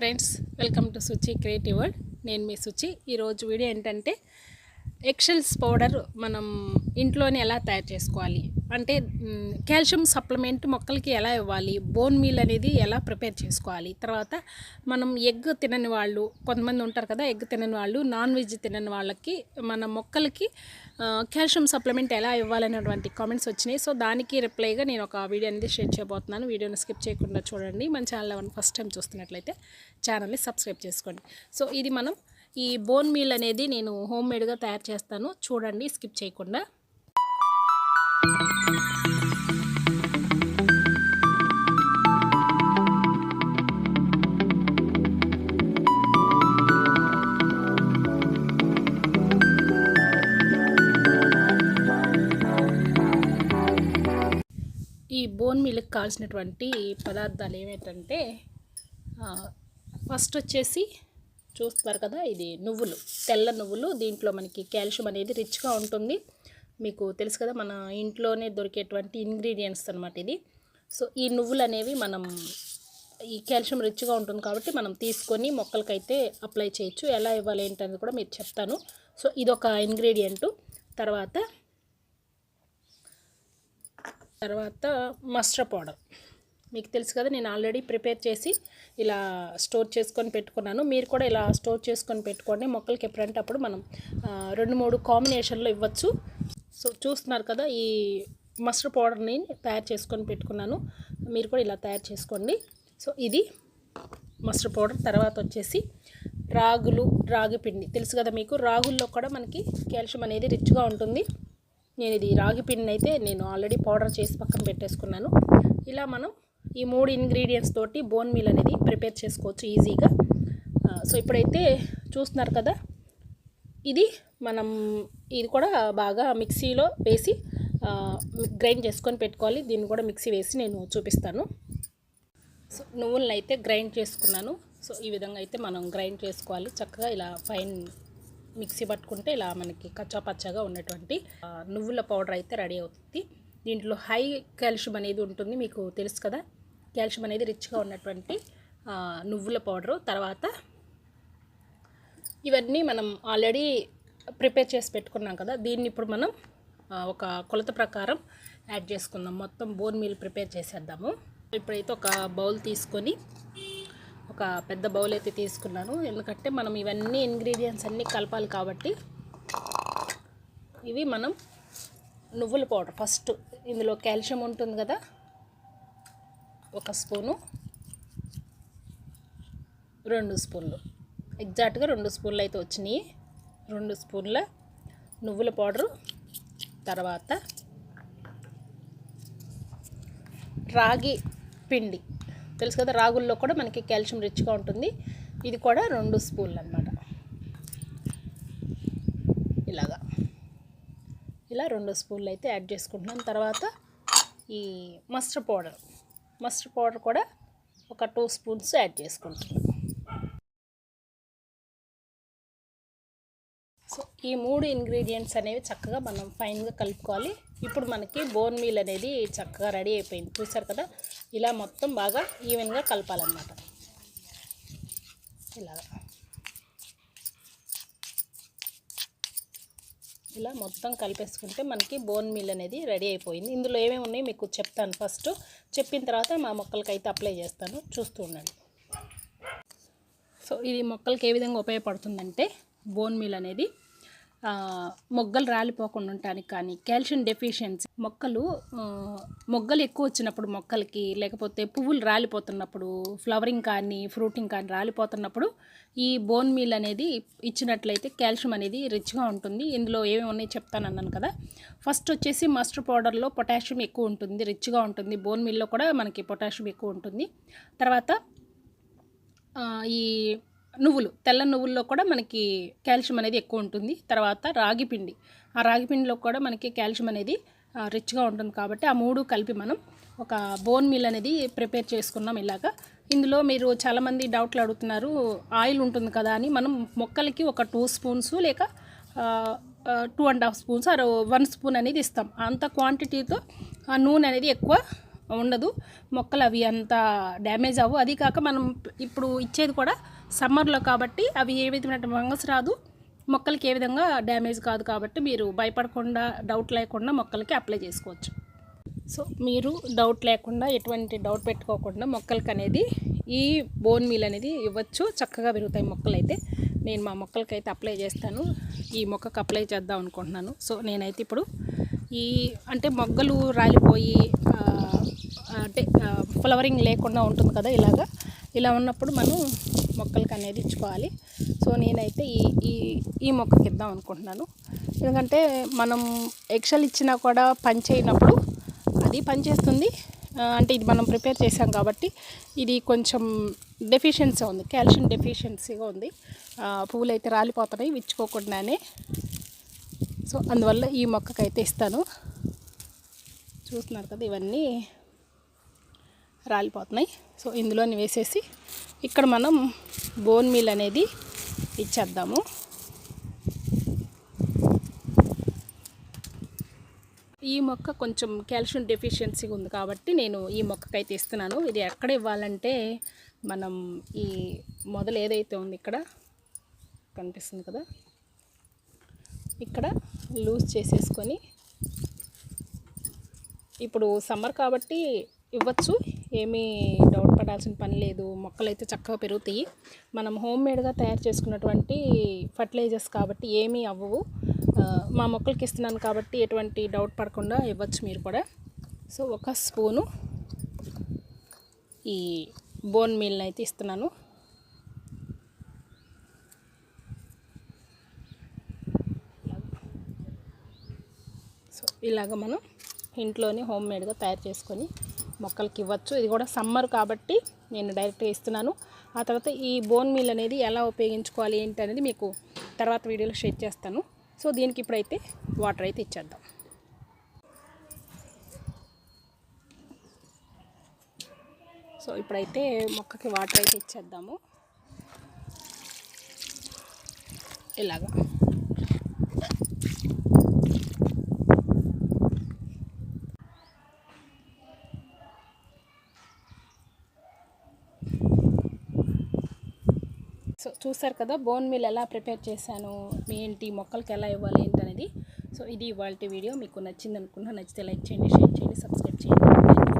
Friends welcome to Suchi creative world. నేను మీ సుచి. ఈరోజు వీడియో ఏంటంటే ఎక్షల్స్ పౌడర్ మనం ఇంట్లోనే ఎలా తయారు చేసుకోవాలి? అంటే కాల్షియం సప్లిమెంట్ మొక్కలకి ఎలా ఇవ్వాలి? బోన్ మీల్ అనేది ఎలా ప్రిపేర్ చేసుకోవాలి? తర్వాత మనం ఎగ్ తినని వాళ్ళు కొంతమంది ఉంటారు కదా ఎగ్ తినని వాళ్ళు నాన్ వెజ్ తినని వాళ్ళకి మన మొక్కలకి కాల్షియం సప్లిమెంట్ ఎలా ఇవ్వాలనేటువంటి కామెంట్స్ వచ్చినాయి. సో దానికి రిప్లైగా నేను ఒక వీడియో అనేది షేర్ చేయబోతున్నాను. వీడియోని స్కిప్ చేయకుండా చూడండి. మన ఛానల్ ఫస్ట్ టైం చూస్తున్నట్లయితే ఛానల్ని సబ్స్క్రైబ్ చేసుకోండి. సో ఇది మనం ఈ బోన్ మీల్ అనేది నేను హోమ్ మేడ్గా తయారు చేస్తాను. చూడండి స్కిప్ చేయకుండా. ఈ బోన్ మీల్కి కావాల్సినటువంటి పదార్థాలు ఏమిటంటే ఫస్ట్ వచ్చేసి చూస్తున్నారు కదా ఇది నువ్వులు తెల్ల నువ్వులు. దీంట్లో మనకి కాల్షియం అనేది రిచ్గా ఉంటుంది. మీకు తెలుసు కదా మన ఇంట్లోనే దొరికేటువంటి ఇంగ్రీడియంట్స్ అనమాట ఇది. సో ఈ నువ్వులు అనేవి మనం ఈ కాల్షియం రిచ్గా ఉంటుంది కాబట్టి మనం తీసుకొని మొక్కలకైతే అప్లై చేయొచ్చు. ఎలా ఇవ్వాలి ఏంటనేది కూడా మీరు చెప్తాను. సో ఇదొక ఇంగ్రీడియంటు. తర్వాత తర్వాత మస్టర్ పౌడర్. మీకు తెలుసు కదా నేను ఆల్రెడీ ప్రిపేర్ చేసి ఇలా స్టోర్ చేసుకొని పెట్టుకున్నాను. మీరు కూడా ఇలా స్టోర్ చేసుకొని పెట్టుకోండి. మొక్కలకి ఎప్పుడంటే అప్పుడు మనం రెండు మూడు కాంబినేషన్లో ఇవ్వచ్చు. సో చూస్తున్నారు కదా ఈ మస్టర్ పౌడర్ని తయారు చేసుకొని పెట్టుకున్నాను. మీరు కూడా ఇలా తయారు చేసుకోండి. సో ఇది మస్టర్ పౌడర్ తర్వాత వచ్చేసి రాగులు రాగి పిండి. తెలుసు కదా మీకు రాగుల్లో కూడా మనకి కాల్షియం అనేది రిచ్గా ఉంటుంది. నేను ఇది రాగి పిండిని అయితే నేను ఆల్రెడీ పౌడర్ చేసి పక్కన పెట్టేసుకున్నాను. ఇలా మనం ఈ మూడు ఇంగ్రీడియంట్స్ తోటి బోన్ మీల్ అనేది ప్రిపేర్ చేసుకోవచ్చు ఈజీగా సో ఇప్పుడైతే చూస్తున్నారు కదా ఇది మనం ఇది కూడా బాగా మిక్సీలో వేసి గ్రైండ్ చేసుకొని పెట్టుకోవాలి. దీన్ని కూడా మిక్సీ వేసి నేను చూపిస్తాను. సో నువ్వులను అయితే గ్రైండ్ చేసుకున్నాను. సో ఈ విధంగా అయితే మనం గ్రైండ్ చేసుకోవాలి. చక్కగా ఇలా ఫైన్ మిక్సీ పట్టుకుంటే ఇలా మనకి కచ్చా పచ్చగా ఉన్నటువంటి నువ్వుల పౌడర్ అయితే రెడీ అవుతుంది. దీంట్లో హై కాల్షియం అనేది ఉంటుంది మీకు తెలుసు కదా. కాల్షియం అనేది రిచ్గా ఉన్నటువంటి నువ్వుల పౌడరు తర్వాత ఇవన్నీ మనం ఆల్రెడీ ప్రిపేర్ చేసి పెట్టుకున్నాం కదా దీన్ని ఇప్పుడు మనం ఒక కొలత ప్రకారం యాడ్ చేసుకుందాం. మొత్తం బోన్ మీల్ ప్రిపేర్ చేసేద్దాము. ఇప్పుడైతే ఒక బౌల్ తీసుకొని ఒక పెద్ద బౌల్ అయితే తీసుకున్నాను. ఎందుకంటే మనం ఇవన్నీ ఇంగ్రీడియంట్స్ అన్నీ కలపాలి కాబట్టి ఇవి మనం నువ్వుల పౌడర్ ఫస్ట్ ఇందులో కాల్షియం ఉంటుంది కదా ఒక స్పూను రెండు స్పూన్లు. ఎగ్జాక్ట్గా రెండు స్పూన్లు అయితే వచ్చినాయి. రెండు స్పూన్ల నువ్వుల పౌడరు తర్వాత రాగి పిండి. తెలుసు కదా రాగుల్లో కూడా మనకి కాల్షియం రిచ్గా ఉంటుంది. ఇది కూడా రెండు స్పూన్లు అనమాట ఇలాగా. ఇలా రెండు స్పూన్లు అయితే యాడ్ చేసుకుంటున్నాం తర్వాత ఈ మస్టర్డ్ పౌడర్. మస్టర్డ్ పౌడర్ కూడా ఒక టూ స్పూన్స్ యాడ్ చేసుకుంటున్నాం సో ఈ మూడు ఇంగ్రీడియంట్స్ అనేవి చక్కగా మనం ఫైన్గా కలుపుకోవాలి. ఇప్పుడు మనకి బోన్ మీల్ అనేది చక్కగా రెడీ అయిపోయింది. చూసారు కదా? ఇలా మొత్తం బాగా ఈవెన్గా కలపాలన్నమాట. ఇలాగా. ఇలా మొత్తం కలిపేసుకుంటే మనకి బోన్ మీల్ అనేది రెడీ అయిపోయింది. ఇందులో ఏమేమి ఉన్నాయి మీకు చెప్తాను ఫస్ట్. చెప్పిన తర్వాత మా మొక్కలకి అయితే అప్లై చేస్తాను. చూస్తూ ఉండండి. సో ఇది మొక్కలకి ఏ విధంగా ఉపయోగపడుతుందంటే బోన్ మీల్ అనేది మొగ్గలు రాలిపోకుండా ఉండటానికి కానీ కాల్షియం డెఫిషియన్సీ. మొక్కలు మొగ్గలు ఎక్కువ వచ్చినప్పుడు మొక్కలకి లేకపోతే పువ్వులు రాలిపోతున్నప్పుడు ఫ్లవరింగ్ కానీ ఫ్రూటింగ్ కానీ రాలిపోతున్నప్పుడు ఈ బోన్ మీల్ అనేది ఇచ్చినట్లయితే కాల్షియం అనేది రిచ్గా ఉంటుంది. ఇందులో ఏమేమి ఉన్నాయి చెప్తాను అన్నాను కదా. ఫస్ట్ వచ్చేసి మస్టర్ పౌడర్లో పొటాషియం ఎక్కువ ఉంటుంది రిచ్గా ఉంటుంది. బోన్ మీల్లో కూడా మనకి పొటాషియం ఎక్కువ ఉంటుంది. తర్వాత ఈ నువ్వులు తెల్ల నువ్వుల్లో కూడా మనకి కాల్షియం అనేది ఎక్కువ ఉంటుంది. తర్వాత రాగి పిండి. ఆ రాగి పిండిలో కూడా మనకి కాల్షియం అనేది రిచ్గా ఉంటుంది కాబట్టి ఆ మూడు కలిపి మనం ఒక బోన్ మీల్ అనేది ప్రిపేర్ చేసుకున్నాం ఇలాగా. ఇందులో మీరు చాలామంది డౌట్లు అడుగుతున్నారు ఆయిల్ ఉంటుంది కదా అని. మనం మొక్కలకి ఒక టూ స్పూన్స్ లేక two and half spoons or one spoon అనేది ఇస్తాం. అంత క్వాంటిటీతో ఆ నూనె అనేది ఎక్కువ ఉండదు. మొక్కలు అవి అంత డ్యామేజ్ అవ్వు. అది కాక మనం ఇప్పుడు ఇచ్చేది కూడా సమ్మర్లో కాబట్టి అవి ఏ విధమైన ఫంగస్ రాదు. మొక్కలకి ఏ విధంగా డ్యామేజ్ కాదు కాబట్టి మీరు భయపడకుండా డౌట్ లేకుండా మొక్కలకి అప్లై చేసుకోవచ్చు. సో మీరు డౌట్ లేకుండా ఎటువంటి డౌట్ పెట్టుకోకుండా మొక్కలకి అనేది ఈ బోన్ మీల్ అనేది ఇవ్వచ్చు. చక్కగా పెరుగుతాయి మొక్కలైతే. నేను మా మొక్కలకి అయితే అప్లై చేస్తాను. ఈ మొక్కకు అప్లై చేద్దాం అనుకుంటున్నాను. సో నేనైతే ఇప్పుడు ఈ అంటే మొగ్గలు రాలిపోయి ఫ్లవరింగ్ లేకుండా ఉంటుంది కదా ఇలాగా. ఇలా ఉన్నప్పుడు మనం మొక్కలకి అనేది ఇచ్చుకోవాలి. సో నేనైతే ఈ ఈ ఈ మొక్కకి ఇద్దాం అనుకుంటున్నాను. ఎందుకంటే మనం ఎక్సెల్ ఇచ్చినా కూడా పని చేయనప్పుడు అది పనిచేస్తుంది అంటే ఇది మనం ప్రిపేర్ చేసాం కాబట్టి ఇది కొంచెం డెఫిషియన్సీ ఉంది. కాల్షియం డెఫిషియన్సీగా ఉంది. పువ్వులు అయితే రాలిపోతున్నాయి విచ్చుకోకుండానే. సో అందువల్ల ఈ మొక్కకైతే ఇస్తాను. చూస్తున్నారు కదా ఇవన్నీ రాలిపోతున్నాయి. సో ఇందులోని వేసేసి ఇక్కడ మనం బోన్ మీల్ అనేది ఇచ్చేద్దాము. ఈ మొక్క కొంచెం కాల్షియం డెఫిషియన్సీ ఉంది కాబట్టి నేను ఈ మొక్కకైతే ఇస్తున్నాను. ఇది ఎక్కడ ఇవ్వాలంటే మనం ఈ మొదలు ఏదైతే ఉంది ఇక్కడ కనిపిస్తుంది కదా ఇక్కడ లూజ్ చేసేసుకొని ఇప్పుడు సమ్మర్ కాబట్టి ఇవ్వచ్చు. ఏమీ డౌట్ పడాల్సిన పని లేదు. మొక్కలు అయితే చక్కగా పెరుగుతాయి. మనం హోమ్ మేడ్గా తయారు చేసుకున్నటువంటి ఫర్టిలైజర్స్ కాబట్టి ఏమీ అవ్వవు. మా మొక్కలకి ఇస్తున్నాను కాబట్టి ఎటువంటి డౌట్ పడకుండా ఇవ్వచ్చు మీరు కూడా. సో ఒక స్పూను ఈ బోన్ మీల్ని అయితే ఇస్తున్నాను. సో ఇలాగ మనం ఇంట్లోనే హోమ్ మేడ్గా తయారు చేసుకొని మొక్కలకి ఇవ్వచ్చు. ఇది కూడా సమ్మర్ కాబట్టి నేను డైరెక్ట్గా ఇస్తున్నాను. ఆ తర్వాత ఈ బోన్ మీల్ అనేది ఎలా ఉపయోగించుకోవాలి ఏంటి అనేది మీకు తర్వాత వీడియోలో షేర్ చేస్తాను. సో దీనికి ఇప్పుడైతే వాటర్ అయితే ఇచ్చేద్దాం. సో ఇప్పుడైతే మొక్కకి వాటర్ అయితే ఇచ్చేద్దాము. ఇలాగా సో చూసారు కదా బోన్ మీల్ ఎలా ప్రిపేర్ చేశాను ఏంటి మొక్కలకి ఎలా ఇవ్వాలి ఏంటి అనేది సో ఇది ఇవాళ వీడియో. మీకు నచ్చింది అనుకున్నా నచ్చితే లైక్ చేయండి షేర్ చేయండి సబ్స్క్రైబ్ చేయండి.